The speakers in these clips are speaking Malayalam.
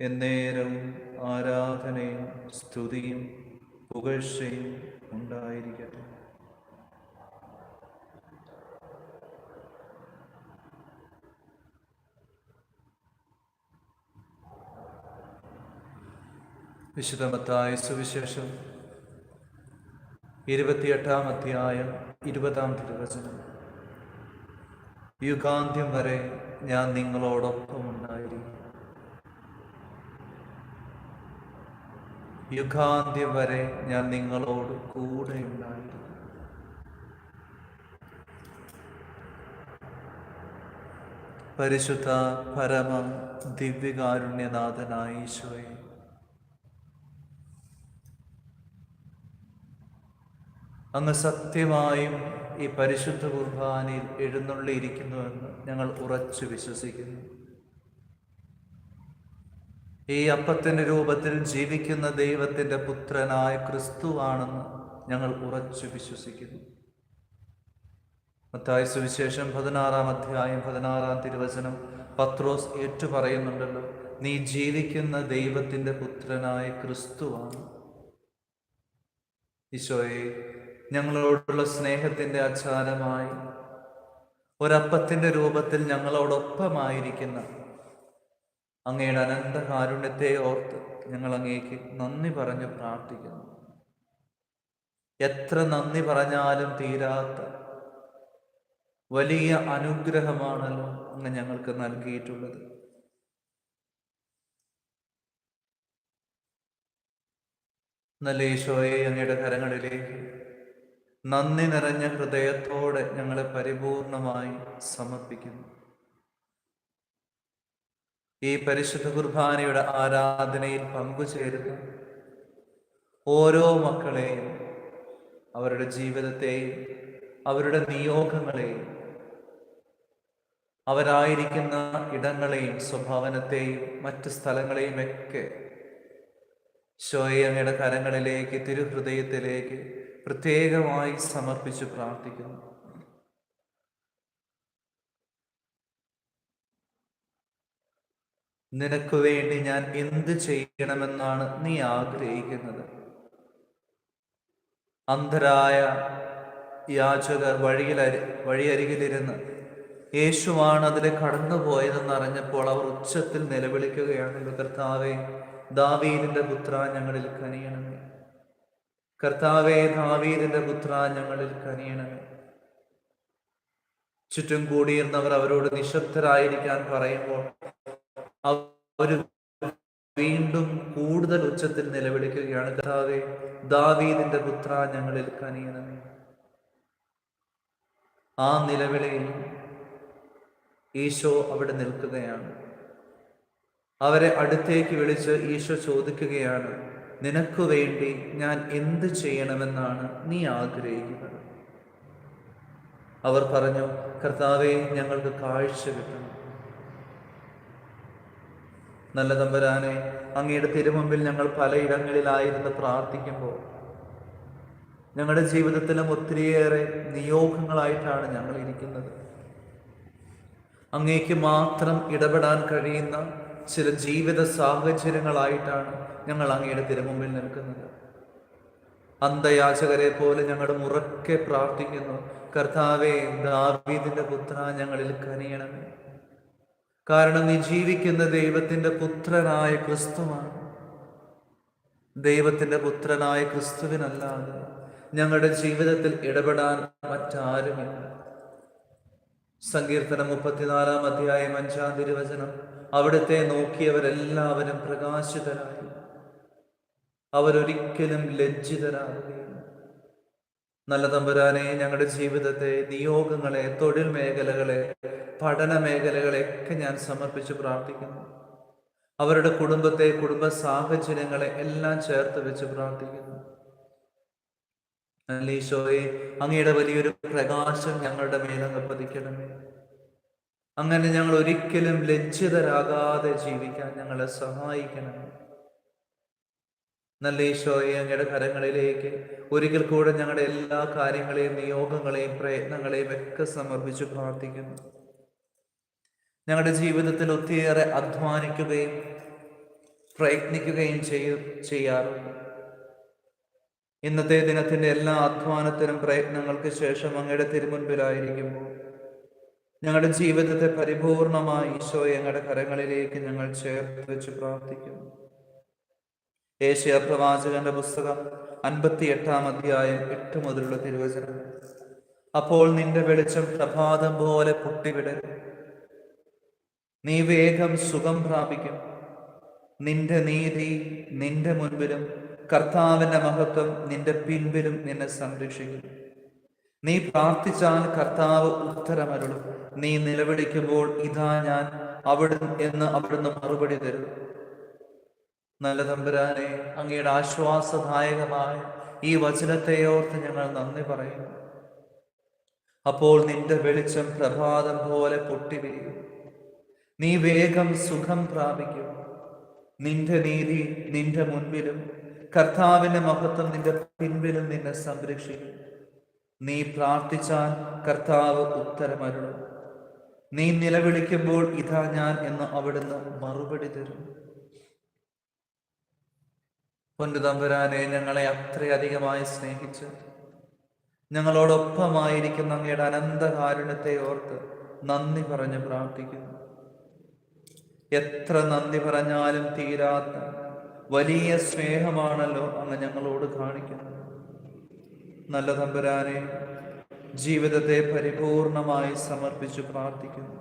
എന്നേരം ആരാധനയും സ്തുതിയും പുകഴ്ചയും ഉണ്ടായിരിക്കട്ടെ. വിശുദ്ധമത്തായ സുവിശേഷം ഇരുപത്തിയെട്ടാം അധ്യായം ഇരുപതാം തിരുവചനം യുഗാന്ത്യം വരെ ഞാൻ നിങ്ങളോടൊപ്പം ഉണ്ടായിരിക്കും യുഗാന്ത്യം വരെ ഞാൻ നിങ്ങളോട് കൂടെ ഉണ്ടായിരുന്നു. പരിശുദ്ധ പരമ ദിവ്യകാരുണ്യനാഥനായ ഈശോയെ അങ്ങ് സത്യമായും ഈ പരിശുദ്ധ കുർബാനയിൽ എഴുന്നള്ളിയിരിക്കുന്നുവെന്ന് ഞങ്ങൾ ഉറച്ചു വിശ്വസിക്കുന്നു. ഈ അപ്പത്തിന്റെ രൂപത്തിൽ ജീവിക്കുന്ന ദൈവത്തിന്റെ പുത്രനായ ക്രിസ്തുവാണെന്ന് ഞങ്ങൾ ഉറച്ചു വിശ്വസിക്കുന്നു. മത്തായ സുവിശേഷം പതിനാറാം അധ്യായം പതിനാറാം തിരുവചനം പത്രോസ് ഏറ്റു പറയുന്നുണ്ടല്ലോ നീ ജീവിക്കുന്ന ദൈവത്തിന്റെ പുത്രനായ ക്രിസ്തുവാണ്. ഈശോയെ ഞങ്ങളോടുള്ള സ്നേഹത്തിന്റെ ആചാരമായി ഒരപ്പത്തിന്റെ രൂപത്തിൽ ഞങ്ങളോടൊപ്പമായിരിക്കുന്ന അങ്ങയുടെ അനന്ത കാരുണ്യത്തെ ഓർത്ത് ഞങ്ങൾ അങ്ങേക്ക് നന്ദി പറഞ്ഞ് പ്രാർത്ഥിക്കുന്നു. എത്ര നന്ദി പറഞ്ഞാലും തീരാത്ത വലിയ അനുഗ്രഹമാണല്ലോ അങ്ങ് ഞങ്ങൾക്ക് നൽകിയിട്ടുള്ളത്. നല്ല ഈശോയെ അങ്ങയുടെ കരങ്ങളിലേക്ക് നന്ദി നിറഞ്ഞ ഹൃദയത്തോടെ ഞങ്ങളെ പരിപൂർണമായി സമർപ്പിക്കുന്നു. ഈ പരിശുദ്ധ കുർബാനയുടെ ആരാധനയിൽ പങ്കുചേരുന്ന. ഓരോ മക്കളെയും അവരുടെ ജീവിതത്തെയും അവരുടെ നിയോഗങ്ങളെയും അവരായിരിക്കുന്ന ഇടങ്ങളെയും സ്വഭാവനത്തെയും മറ്റ് സ്ഥലങ്ങളെയും ഒക്കെ ശോയങ്ങയുടെ കരങ്ങളിലേക്ക് തിരുഹൃദയത്തിലേക്ക് പ്രത്യേകമായി സമർപ്പിച്ച് പ്രാർത്ഥിക്കുന്നു. നിനക്ക് വേണ്ടി ഞാൻ എന്ത് ചെയ്യണമെന്നാണ് നീ ആഗ്രഹിക്കുന്നത്? അന്ധരായ യാചകർ വഴിയിൽ വഴിയരികിലിരുന്ന് യേശുവാണ് അതിലെ കടന്നുപോയതെന്ന് അറിഞ്ഞപ്പോൾ അവർ ഉച്ചത്തിൽ നിലവിളിക്കുകയാണ് കർത്താവെ ദാവീദിന്റെ പുത്ര ഞങ്ങളിൽ കനിയണമേ. കർത്താവെ ദാവീദിന്റെ പുത്ര ഞങ്ങളിൽ കനിയണമേ. ചുറ്റും കൂടിയിരുന്നവർ അവരോട് നിശബ്ദരായിരിക്കാൻ പറയുമ്പോൾ അവർ വീണ്ടും കൂടുതൽ ഉച്ചത്തിൽ നിലവിളിക്കുകയാണ്. കഥാവെ ദാവീദിന്റെ പുത്ര ഞങ്ങളിൽ കനിയണമേ. ആ നിലവിളിയിൽ ഈശോ അവിടെ നിൽക്കുകയാണ്. അവരെ അടുത്തേക്ക് വിളിച്ച് ഈശോ ചോദിക്കുകയാണ് നിനക്ക് വേണ്ടി ഞാൻ എന്ത് ചെയ്യണമെന്നാണ് നീ ആഗ്രഹിക്കുന്നത്? അവർ പറഞ്ഞു കർത്താവെ ഞങ്ങൾക്ക് കാഴ്ച കിട്ടണം. നല്ല തമ്പരാനെ അങ്ങയുടെ തിരുമുമ്പിൽ ഞങ്ങൾ പലയിടങ്ങളിലായിരുന്നു പ്രാർത്ഥിക്കുമ്പോൾ ഞങ്ങളുടെ ജീവിതത്തിലും ഒത്തിരിയേറെ നിയോഗങ്ങളായിട്ടാണ് ഞങ്ങൾ ഇരിക്കുന്നത്. അങ്ങേക്ക് മാത്രം ഇടപെടാൻ കഴിയുന്ന ചില ജീവിത സാഹചര്യങ്ങളായിട്ടാണ് ഞങ്ങൾ അങ്ങയുടെ തിരുമുമ്പിൽ നിൽക്കുന്നത്. അന്ധയാചകരെ പോലെ ഞങ്ങളുടെ മുറക്കെ പ്രാർത്ഥിക്കുന്നു. കർത്താവേ ദാവീദിന്റെ പുത്ര ഞങ്ങളിൽ കനിയണമേ. കാരണം നീ ജീവിക്കുന്ന ദൈവത്തിന്റെ പുത്രനായ ക്രിസ്തുവാണ്. ദൈവത്തിന്റെ പുത്രനായ ക്രിസ്തുവിനല്ലാതെ ഞങ്ങളുടെ ജീവിതത്തിൽ ഇടപെടാൻ മറ്റാരുമില്ല. സങ്കീർത്തനം മുപ്പത്തിനാലാം അധ്യായം അഞ്ചാം തിരുവചനം. അവിടുത്തെ നോക്കിയവരെല്ലാവരും പ്രകാശിതരായി. അവരൊരിക്കലും ലജ്ജിതരാകുകയില്ല. നല്ല തമ്പുരാനെ ഞങ്ങളുടെ ജീവിതത്തെ നിയോഗങ്ങളെ തൊഴിൽ മേഖലകളെ പഠന മേഖലകളെയൊക്കെ ഞാൻ സമർപ്പിച്ച് പ്രാർത്ഥിക്കുന്നു. അവരുടെ കുടുംബത്തെ കുടുംബ സാഹചര്യങ്ങളെ എല്ലാം ചേർത്ത് വെച്ച് പ്രാർത്ഥിക്കുന്നു. ഈശോയെ അങ്ങയുടെ വലിയൊരു പ്രകാശം ഞങ്ങളുടെ മേലങ്ങ് പതിക്കണമേ. അങ്ങനെ ഞങ്ങൾ ഒരിക്കലും ലജ്ജിതരാകാതെ ജീവിക്കാൻ ഞങ്ങളെ സഹായിക്കണമേ. നല്ല ഈശോയെ അങ്ങയുടെ കരങ്ങളിലേക്ക് ഒരിക്കൽ കൂടെ ഞങ്ങളുടെ എല്ലാ കാര്യങ്ങളെയും നിയോഗങ്ങളെയും പ്രയത്നങ്ങളെയും ഒക്കെ സമർപ്പിച്ച് പ്രാർത്ഥിക്കുന്നു. ഞങ്ങളുടെ ജീവിതത്തിൽ ഒത്തിരിയേറെ അധ്വാനിക്കുകയും പ്രയത്നിക്കുകയും ചെയ്യ ചെയ്യാറുണ്ട്. ഇന്നത്തെ ദിനത്തിന്റെ എല്ലാ അധ്വാനത്തിനും പ്രയത്നങ്ങൾക്ക് ശേഷം അങ്ങയുടെ തിരുമുൻപിലായിരിക്കുമ്പോൾ ഞങ്ങളുടെ ജീവിതത്തെ പരിപൂർണമായി ഈശോ ഞങ്ങളുടെ കരങ്ങളിലേക്ക് ഞങ്ങൾ ചേർത്ത് വെച്ച് പ്രാർത്ഥിക്കുന്നു. ഏഷ്യ പ്രവാചകന്റെ പുസ്തകം അൻപത്തി എട്ടാം അധ്യായം എട്ട് മുതലുള്ള തിരുവചനം. അപ്പോൾ നിന്റെ വെളിച്ചം പ്രഭാതം പോലെ പൊട്ടിവിടരും നീ വേഗം സുഖം പ്രാപിക്കും. നിന്റെ നീതി നിന്റെ മുൻപിലും കർത്താവിന്റെ മഹത്വം നിന്റെ പിൻപിലും നിന്നെ സംരക്ഷിക്കും. നീ പ്രാർത്ഥിച്ചാൽ കർത്താവ് ഉത്തരമരുളും. നീ നിലവിളിക്കുമ്പോൾ ഇതാ ഞാൻ അവിടെ എന്ന് അവിടുന്ന് മറുപടി തരും. നല്ല തമ്പുരാനെ അങ്ങയുടെ ആശ്വാസദായകമായ ഈ വചനത്തെ ഓർത്ത് ഞങ്ങൾ നന്ദി പറയുന്നു. അപ്പോൾ നിന്റെ വെളിച്ചം പ്രഭാതം പോലെ പൊട്ടിവിരിയും നീ വേഗം സുഖം പ്രാപിക്കും. നിന്റെ നീതി നിന്റെ മുൻപിലും കർത്താവിന്റെ മഹത്വം നിന്റെ പിൻപിലും നിന്നെ സംരക്ഷിക്കും. നീ പ്രാർത്ഥിച്ചാൽ കർത്താവ് ഉത്തരമരുളും. നീ നിലവിളിക്കുമ്പോൾ ഇതാ ഞാൻ എന്ന് അവിടുന്ന് മറുപടി തരും. പൊന്നുതമ്പുരാനെ ഞങ്ങളെ അത്രയധികമായി സ്നേഹിച്ച് ഞങ്ങളോടൊപ്പമായിരിക്കുന്ന അങ്ങയുടെ അനന്തകാരുണ്യത്തെ ഓർത്ത് നന്ദി പറഞ്ഞ് പ്രാർത്ഥിക്കുന്നു. എത്ര നന്ദി പറഞ്ഞാലും തീരാത്ത വലിയ സ്നേഹമാണല്ലോ അങ്ങ് ഞങ്ങളോട് കാണിക്കുന്നത്. നല്ല തമ്പുരാനെ ജീവിതത്തെ പരിപൂർണമായി സമർപ്പിച്ചു പ്രാർത്ഥിക്കുന്നു.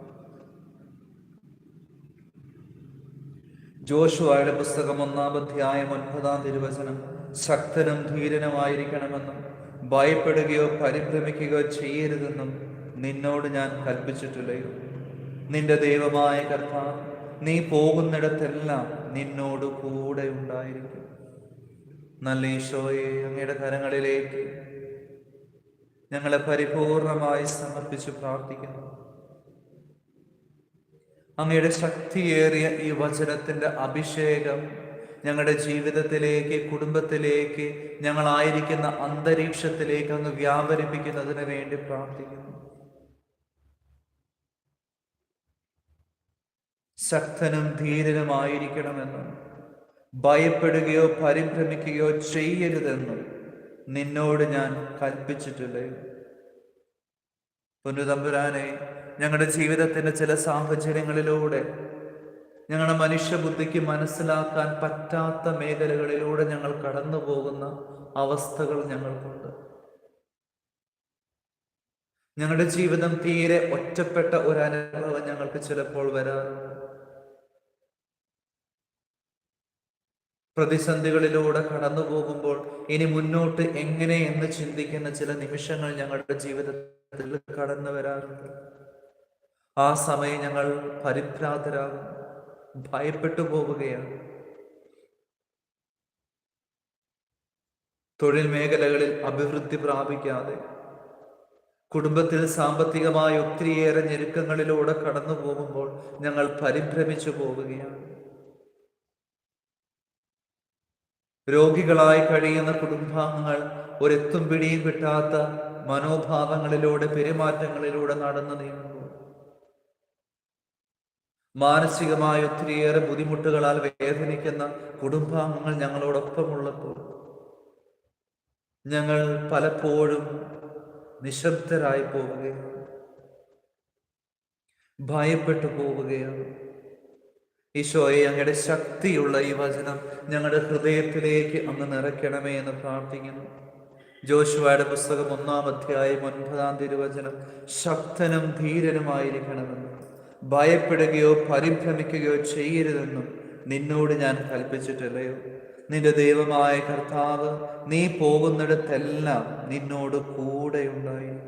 ജോഷുവായുടെ പുസ്തകം ഒന്നാം അധ്യായം ഒൻപതാം തിരുവചനം ശക്തനും ധീരനുമായിരിക്കണമെന്നും ഭയപ്പെടുകയോ പരിഭ്രമിക്കുകയോ ചെയ്യരുതെന്നും നിന്നോട് ഞാൻ കൽപ്പിച്ചിട്ടില്ലയോ? നിന്റെ ദൈവമായ കർത്താവ് നീ പോകുന്നിടത്തെല്ലാം നിന്നോട് കൂടെ ഉണ്ടായിരിക്കും. നല്ല ഈശോയെ അങ്ങയുടെ കരങ്ങളിലേക്ക് ഞങ്ങളെ പരിപൂർണമായി സമർപ്പിച്ച് പ്രാർത്ഥിക്കുന്നു. അങ്ങയുടെ ശക്തിയേറിയ ഈ വചനത്തിന്റെ അഭിഷേകം ഞങ്ങളുടെ ജീവിതത്തിലേക്ക് കുടുംബത്തിലേക്ക് ഞങ്ങളായിരിക്കുന്ന അന്തരീക്ഷത്തിലേക്ക് അങ്ങ് വ്യാപരിപ്പിക്കുന്നതിന് വേണ്ടി പ്രാർത്ഥിക്കുന്നു. ശക്തനും ധീരനുമായിരിക്കണമെന്നും ഭയപ്പെടുകയോ പരിഭ്രമിക്കുകയോ ചെയ്യരുതെന്നും നിന്നോട് ഞാൻ കൽപ്പിച്ചിട്ടില്ലേ പുനുതമ്പുരാനെ ഞങ്ങളുടെ ജീവിതത്തിന്റെ ചില സാഹചര്യങ്ങളിലൂടെ ഞങ്ങളുടെ മനുഷ്യബുദ്ധിക്ക് മനസ്സിലാക്കാൻ പറ്റാത്ത മേഖലകളിലൂടെ ഞങ്ങൾ കടന്നു പോകുന്ന അവസ്ഥകൾ ഞങ്ങൾക്കുണ്ട്. ഞങ്ങളുടെ ജീവിതം തീരെ ഒറ്റപ്പെട്ട ഒരു അനുഭവം ഞങ്ങൾക്ക് ചിലപ്പോൾ വരാറുണ്ട്. പ്രതിസന്ധികളിലൂടെ കടന്നു പോകുമ്പോൾ ഇനി മുന്നോട്ട് എങ്ങനെ എന്ന് ചിന്തിക്കുന്ന ചില നിമിഷങ്ങൾ ഞങ്ങളുടെ ജീവിതത്തിൽ കടന്നു വരാറുണ്ട്. ആ സമയം ഞങ്ങൾ പരിഭ്രാന്തരാകും ഭയപ്പെട്ടു പോവുകയാണ്. തൊഴിൽ മേഖലകളിൽ അഭിവൃദ്ധി പ്രാപിക്കാതെ കുടുംബത്തിൽ സാമ്പത്തികമായി ഒത്തിരിയേറെ ഞെരുക്കങ്ങളിലൂടെ കടന്നു പോകുമ്പോൾ ഞങ്ങൾ പരിഭ്രമിച്ചു പോവുകയാണ്. രോഗികളായി കഴിയുന്ന കുടുംബാംഗങ്ങൾ ഒരെത്തും പിടിയും കിട്ടാത്ത മനോഭാവങ്ങളിലൂടെ പെരുമാറ്റങ്ങളിലൂടെ നടന്നു നീങ്ങുന്നു മാനസികമായ ഒത്തിരിയേറെ ബുദ്ധിമുട്ടുകളാൽ വേദനിക്കുന്ന കുടുംബാംഗങ്ങൾ ഞങ്ങളോടൊപ്പമുള്ളപ്പോൾ ഞങ്ങൾ പലപ്പോഴും നിശബ്ദരായി പോവുകയാണ്. ഭയപ്പെട്ടു പോവുകയാണ്. ഈശോയെ അങ്ങയുടെ ശക്തിയുള്ള ഈ വചനം ഞങ്ങളുടെ ഹൃദയത്തിലേക്ക് അങ്ങ് നിറയ്ക്കണമേ എന്ന് പ്രാർത്ഥിക്കുന്നു. ജോഷുവയുടെ പുസ്തകം ഒന്നാം അധ്യായം ഒൻപതാം തിരുവചനം ശക്തനും ധീരനുമായിരിക്കണമെന്നും ഭയപ്പെടുകയോ പരിഭ്രമിക്കുകയോ ചെയ്യരുതെന്നും നിന്നോട് ഞാൻ കൽപ്പിച്ചിട്ടില്ലയോ? നിന്റെ ദൈവമായ കർത്താവ് നീ പോകുന്നിടത്തെല്ലാം നിന്നോട് കൂടെ ഉണ്ടായിരിക്കും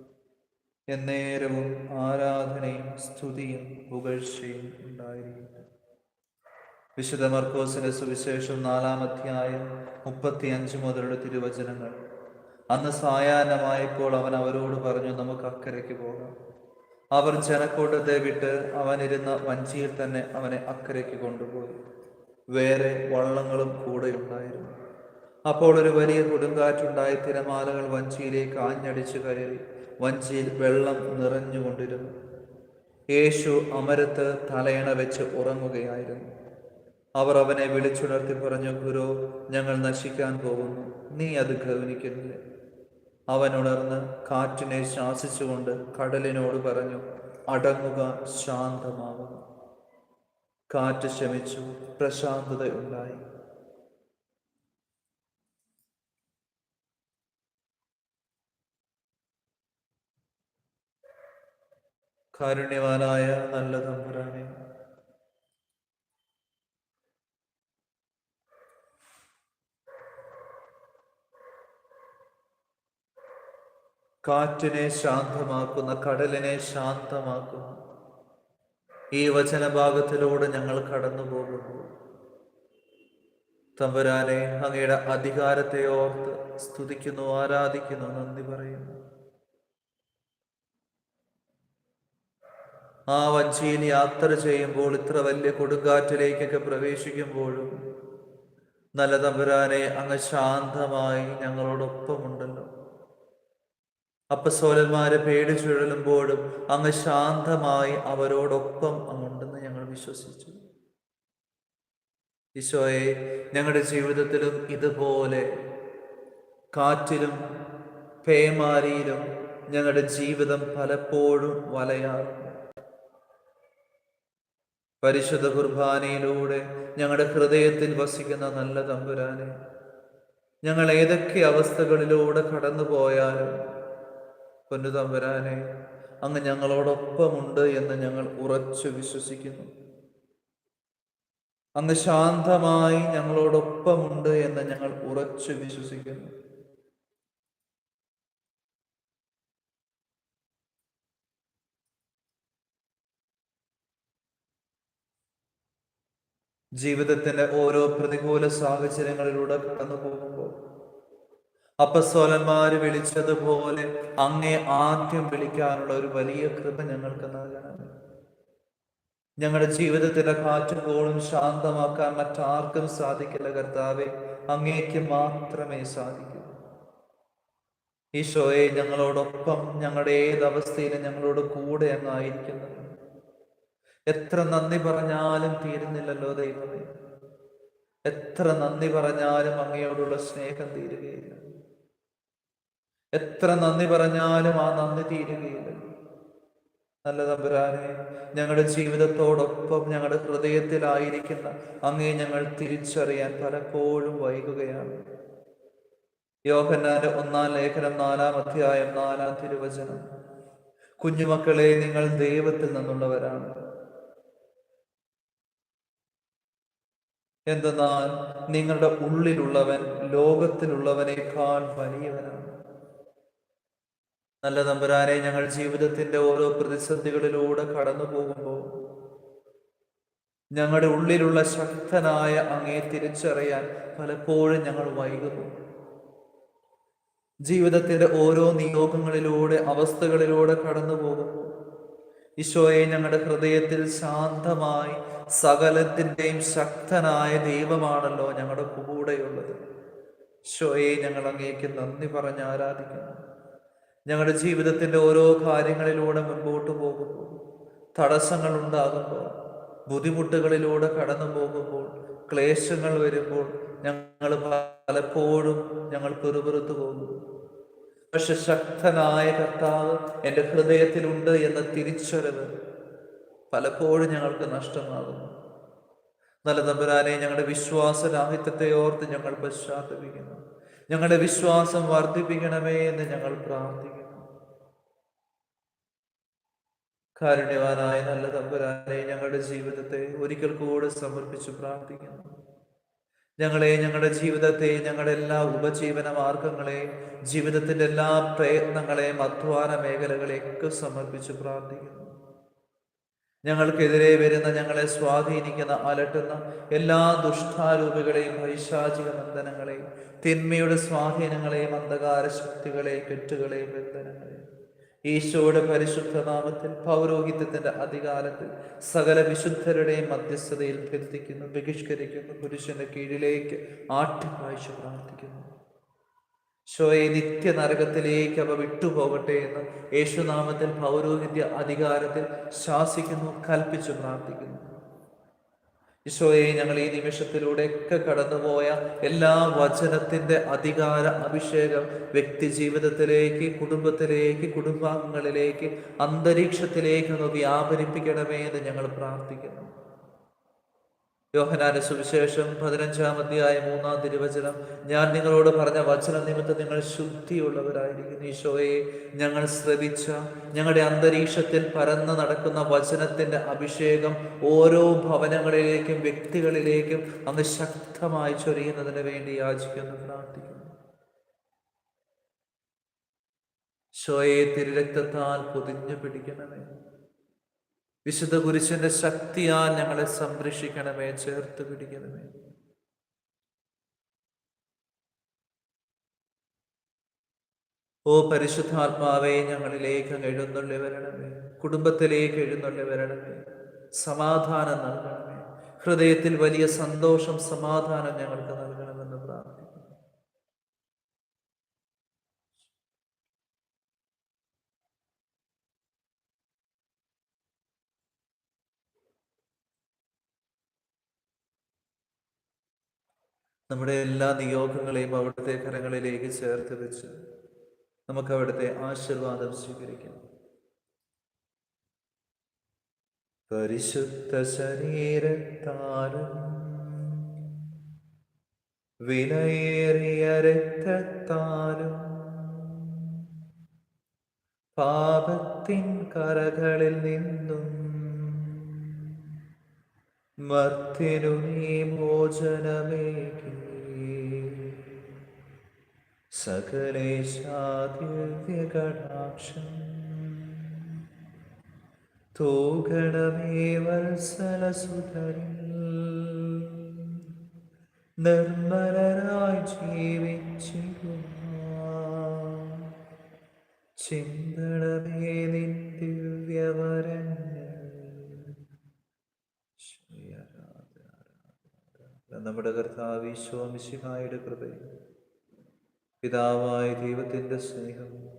എന്നേരവും ആരാധനയും സ്തുതിയും പുകഴ്ചയും ഉണ്ടായിരിക്കട്ടെ. വിശുദ്ധ മർക്കോസിന്റെ സുവിശേഷം നാലാം അധ്യായം മുപ്പത്തിയഞ്ച് മുതലുള്ള തിരുവചനങ്ങൾ. അന്ന് സായാഹ്നമായപ്പോൾ അവൻ അവരോട് പറഞ്ഞു നമുക്ക് അക്കരയ്ക്ക് പോകാം. അവർ ജനക്കൂട്ടത്തെ വിട്ട് അവനിരുന്ന വഞ്ചിയിൽ തന്നെ അവനെ അക്കരയ്ക്ക് കൊണ്ടുപോയി. വേറെ വള്ളങ്ങളും കൂടെ ഉണ്ടായിരുന്നു. അപ്പോൾ ഒരു വലിയ കൊടുങ്കാറ്റുണ്ടായി തിരമാലകൾ വഞ്ചിയിലേക്ക് ആഞ്ഞടിച്ചു കയറി. വഞ്ചിയിൽ വെള്ളം നിറഞ്ഞുകൊണ്ടിരുന്നു. യേശു അമരത്ത് തലയണ വെച്ച് ഉറങ്ങുകയായിരുന്നു. അവർ അവനെ വിളിച്ചുണർത്തി പറഞ്ഞു ഗുരു ഞങ്ങൾ നശിക്കാൻ പോകുന്നു. നീ അത് ഗവനിക്കുന്നില്ല അവൻ ഉണർന്ന് കാറ്റിനെ ശാസിച്ചുകൊണ്ട് കടലിനോട് പറഞ്ഞു അടങ്ങുക ശാന്തമാകുന്നു. കാറ്റ് ശമിച്ചു പ്രശാന്തത കാരുണ്യവാനായ നല്ല തമ്പുരാനെ. കാറ്റിനെ ശാന്തമാക്കുന്ന കടലിനെ ശാന്തമാക്കുന്ന ഈ വചനഭാഗത്തിലൂടെ ഞങ്ങൾ കടന്നു പോകുന്നു. തമ്പുരാനെ അങ്ങയുടെ അധികാരത്തെ ഓർത്ത് സ്തുതിക്കുന്നു ആരാധിക്കുന്നു നന്ദി പറയുന്നു. ആ വഞ്ചിയിൽ യാത്ര ചെയ്യുമ്പോൾ ഇത്ര വലിയ കൊടുങ്കാറ്റിലേക്കൊക്കെ പ്രവേശിക്കുമ്പോഴും നല്ല തമ്പുരാനെ അങ്ങ് ശാന്തമായി ഞങ്ങളോടൊപ്പമുണ്ടല്ലോ. അപ്പസോലന്മാരെ പേടിച്ചുഴലുമ്പോഴും അങ്ങ് ശാന്തമായി അവരോടൊപ്പം അങ്ങുണ്ടെന്ന് ഞങ്ങൾ വിശ്വസിച്ചു. ഈശോയെ ഞങ്ങളുടെ ജീവിതത്തിലും ഇതുപോലെ കാറ്റിലും പേമാരിയിലും ഞങ്ങളുടെ ജീവിതം പലപ്പോഴും വലയാറുണ്ട് പരിശുദ്ധ കുർബാനയിലൂടെ ഞങ്ങളുടെ ഹൃദയത്തിൽ വസിക്കുന്ന നല്ല തമ്പുരാനെ ഞങ്ങൾ ഏതൊക്കെ അവസ്ഥകളിലൂടെ കടന്നു പോയാലും പൊന്നു തമ്പുരാനെ അങ്ങ് ഞങ്ങളോടൊപ്പമുണ്ട് എന്ന് ഞങ്ങൾ ഉറച്ചു വിശ്വസിക്കുന്നു. അങ്ങ് ശാന്തമായി ഞങ്ങളോടൊപ്പമുണ്ട് എന്ന് ഞങ്ങൾ ഉറച്ചു വിശ്വസിക്കുന്നു. ജീവിതത്തിന്റെ ഓരോ പ്രതികൂല സാഹചര്യങ്ങളിലൂടെ കടന്നു പോകുമ്പോൾ അപ്പസ്വലന്മാര് വിളിച്ചതുപോലെ അങ്ങേ ആദ്യം വിളിക്കാനുള്ള ഒരു വലിയ കൃപ ഞങ്ങൾക്ക് നൽകണം. ഞങ്ങളുടെ ജീവിതത്തിലെ കാറ്റും കോളും ശാന്തമാക്കാൻ മറ്റാർക്കും സാധിക്കില്ല കർത്താവെ അങ്ങേക്ക് മാത്രമേ സാധിക്കൂ. ഈശോയെ ഞങ്ങളോടൊപ്പം ഞങ്ങളുടെ ഏതവസ്ഥയിലും ഞങ്ങളോട് കൂടെ അങ്ങായിരിക്കുന്നത് എത്ര നന്ദി പറഞ്ഞാലും തീരുന്നില്ലല്ലോ ദൈവമേ. എത്ര നന്ദി പറഞ്ഞാലും അങ്ങയോടുള്ള സ്നേഹം തീരുകയില്ല. എത്ര നന്ദി പറഞ്ഞാലും ആ നന്ദി തീരുകയില്ല. നല്ല തമ്പുരാനെ ഞങ്ങളുടെ ജീവിതത്തോടൊപ്പം ഞങ്ങളുടെ ഹൃദയത്തിലായിരിക്കുന്ന അങ്ങേ ഞങ്ങൾ തിരിച്ചറിയാൻ പലപ്പോഴും വൈകുകയാണ്. യോഹന്നാന്റെ ഒന്നാം ലേഖനം നാലാം അധ്യായം നാലാം തിരുവചനം. കുഞ്ഞുമക്കളെ നിങ്ങൾ ദൈവത്തിൽ നിന്നുള്ളവരാണ്. എന്തെന്നാൽ നിങ്ങളുടെ ഉള്ളിലുള്ളവൻ ലോകത്തിലുള്ളവനേക്കാൾ വലിയവനാണ്. നല്ല തമ്പുരാനെ ഞങ്ങൾ ജീവിതത്തിന്റെ ഓരോ പ്രതിസന്ധികളിലൂടെ കടന്നു പോകുമ്പോൾ ഞങ്ങളുടെ ഉള്ളിലുള്ള ശക്തനായ അങ്ങേ തിരിച്ചറിയാൻ പലപ്പോഴും ഞങ്ങൾ വൈകുന്നു. ജീവിതത്തിന്റെ ഓരോ നിയോഗങ്ങളിലൂടെ അവസ്ഥകളിലൂടെ കടന്നു പോകുമ്പോൾ ഈശോയെ ഞങ്ങളുടെ ഹൃദയത്തിൽ ശാന്തമായി സകലത്തിന്റെയും ശക്തനായ ദൈവമാണല്ലോ ഞങ്ങളുടെ കൂടെയുള്ളത്. ഈശോയെ ഞങ്ങൾ അങ്ങേക്ക് നന്ദി പറഞ്ഞ് ആരാധിക്കുന്നു. ഞങ്ങളുടെ ജീവിതത്തിന്റെ ഓരോ കാര്യങ്ങളിലൂടെ മുൻപോട്ട് പോകുമ്പോൾ തടസ്സങ്ങൾ ഉണ്ടാകുമ്പോൾ ബുദ്ധിമുട്ടുകളിലൂടെ കടന്നു പോകുമ്പോൾ ക്ലേശങ്ങൾ വരുമ്പോൾ ഞങ്ങൾ പലപ്പോഴും ഞങ്ങൾ പെറുപെറുത്തു പോകുന്നു. പക്ഷെ ശക്തനായ കർത്താവ് എന്റെ ഹൃദയത്തിലുണ്ട് എന്ന തിരിച്ചറിവ് പലപ്പോഴും ഞങ്ങൾക്ക് നഷ്ടമാകുന്നു. നല്ല തമ്പുരാനെ ഞങ്ങളുടെ വിശ്വാസരാഹിത്യത്തെ ഓർത്ത് ഞങ്ങൾ പശ്ചാത്തപിക്കുന്നു. ഞങ്ങളുടെ വിശ്വാസം വർദ്ധിപ്പിക്കണമേ എന്ന് ഞങ്ങൾ പ്രാർത്ഥിക്കുന്നു. കാരുണ്യവാനായ നല്ല തമ്പുരാനെ ഞങ്ങളുടെ ജീവിതത്തെ ഒരിക്കൽ കൂടെ സമർപ്പിച്ച് പ്രാർത്ഥിക്കുന്നു. ഞങ്ങളെ ഞങ്ങളുടെ ജീവിതത്തെ ഞങ്ങളുടെ എല്ലാ ഉപജീവന മാർഗങ്ങളെ ജീവിതത്തിന്റെ എല്ലാ പ്രയത്നങ്ങളെയും അധ്വാന മേഖലകളെയൊക്കെ സമർപ്പിച്ച് പ്രാർത്ഥിക്കുന്നു. ഞങ്ങൾക്കെതിരെ വരുന്ന ഞങ്ങളെ സ്വാധീനിക്കുന്ന അലട്ടുന്ന എല്ലാ ദുഷ്ടാരൂപികളെയും പൈശാചിക ബന്ധനങ്ങളെയും തിന്മയുടെ സ്വാധീനങ്ങളെയും അന്ധകാര ശക്തികളെയും കെട്ടുകളെയും ബന്ധനങ്ങളെയും ഈശോയുടെ പരിശുദ്ധനാമത്തിൽ പൗരോഹിത്യത്തിന്റെ അധികാരത്തിൽ സകല വിശുദ്ധരുടെയും മധ്യസ്ഥതയിൽ ഭരിക്കുന്നു ബഹിഷ്കരിക്കുന്നു പുരുഷന്റെ കീഴിലേക്ക് ആട്ടിക്കാഴ്ച പ്രാർത്ഥിക്കുന്നു. ശോയെ നിത്യ നരകത്തിലേക്ക് അവ വിട്ടുപോകട്ടെ എന്ന് യേശുനാമത്തിൽ പൗരോഹിത്യ അധികാരത്തിൽ ശാസിക്കുന്നു കൽപ്പിച്ചു പ്രാർത്ഥിക്കുന്നു. ഈശോയെ ഞങ്ങൾ ഈ നിമിഷത്തിലൂടെയൊക്കെ കടന്നുപോയ എല്ലാ വചനത്തിന്റെ അധികാര അഭിഷേകം വ്യക്തി ജീവിതത്തിലേക്ക് കുടുംബത്തിലേക്ക് കുടുംബാംഗങ്ങളിലേക്ക് അന്തരീക്ഷത്തിലേക്ക് ഒന്ന് വ്യാപരിപ്പിക്കണമേ എന്ന് ഞങ്ങൾ പ്രാർത്ഥിക്കുന്നു. യോഹനാന്റെ സുവിശേഷം പതിനഞ്ചാം അധ്യായ മൂന്നാം തിരുവചനം. ഞാൻ നിങ്ങളോട് പറഞ്ഞ വചന നിമിത്തം നിങ്ങൾ ശുദ്ധിയുള്ളവരായിരിക്കുന്നു. ഈശോയെ ഞങ്ങൾ ശ്രവിച്ച ഞങ്ങളുടെ അന്തരീക്ഷത്തിൽ പരന്ന് നടക്കുന്ന വചനത്തിന്റെ അഭിഷേകം ഓരോ ഭവനങ്ങളിലേക്കും വ്യക്തികളിലേക്കും അങ്ങ് ശക്തമായി ചൊരിയുന്നതിന് വേണ്ടി യാചിക്കുന്നു. പ്രാർത്ഥിക്കുന്നു. ശോയെ തിരുരക്തത്താൽ പൊതിഞ്ഞു പിടിക്കണമേ. വിശുദ്ധ കുരിശിന്റെ ശക്തിയാ ഞങ്ങളെ സംരക്ഷിക്കണമേ ചേർത്ത് പിടിക്കണമേ. ഓ പരിശുദ്ധാത്മാവേ ഞങ്ങളിലേക്ക് എഴുന്നള്ളി വരണമേ. കുടുംബത്തിലേക്ക് എഴുന്നള്ളി വരണമേ. സമാധാനം നൽകണമേ. ഹൃദയത്തിൽ വലിയ സന്തോഷം സമാധാനം ഞങ്ങൾക്ക് നൽകണമെന്ന് പ്രാർത്ഥിക്കുന്നു നമ്മുടെ എല്ലാ നിയോഗങ്ങളെയും അവിടുത്തെ കരങ്ങളിലേക്ക് ചേർത്ത് വെച്ച് നമുക്ക് അവിടുത്തെ ആശീർവാദം സ്വീകരിക്കാം. പരിശുദ്ധ ശരീരത്താലും വിലയേറിയ രക്തത്താലും പാപത്തിൻ കരകളിൽ നിന്നും മർത്തിനു നീ മോചനമേകി. സകലേശാദിവ്യകടാക്ഷം. തൂകണമേ വത്സലസുതരിൽ. നിർമ്മലരായി ജീവിച്ചിരുന്ന ചിന്തണമേ നിൻ ദിവ്യവരങ്ങൾ നമ്മുടെ കർത്താവ് ഈശോമിശിഹായുടെ കൃപയും പിതാവായ ദൈവത്തിന്റെ സ്നേഹം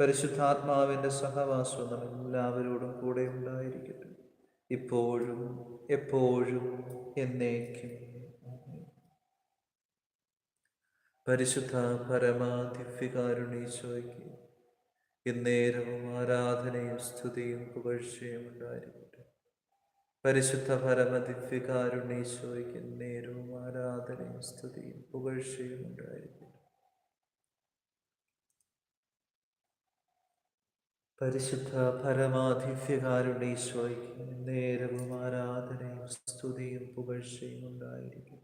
പരിശുദ്ധാത്മാവിന്റെ സഹവാസവും നമ്മൾ എല്ലാവരോടും കൂടെ ഉണ്ടായിരിക്കട്ടെ. ഇപ്പോഴും എപ്പോഴും എന്നേക്കും. പരിശുദ്ധ പരമാധിഫികാരുണീശോയ്ക്ക് ഇന്നേരവും ആരാധനയും സ്തുതിയും പുകഴ്ചയും ഉണ്ടായിരിക്കട്ടെ. പരിശുദ്ധ പരമദിവ്യകാരുണീശോയ്ക്ക് നേരവും ആരാധനയും സ്തുതിയും പുകഴ്ചയും ഉണ്ടായിരിക്കും പരിശുദ്ധ പരമാദിവ്യകാരുണീശോയ്ക്ക് നേരവും ആരാധനയും സ്തുതിയും പുകഴ്ചയും ഉണ്ടായിരിക്കട്ടെ.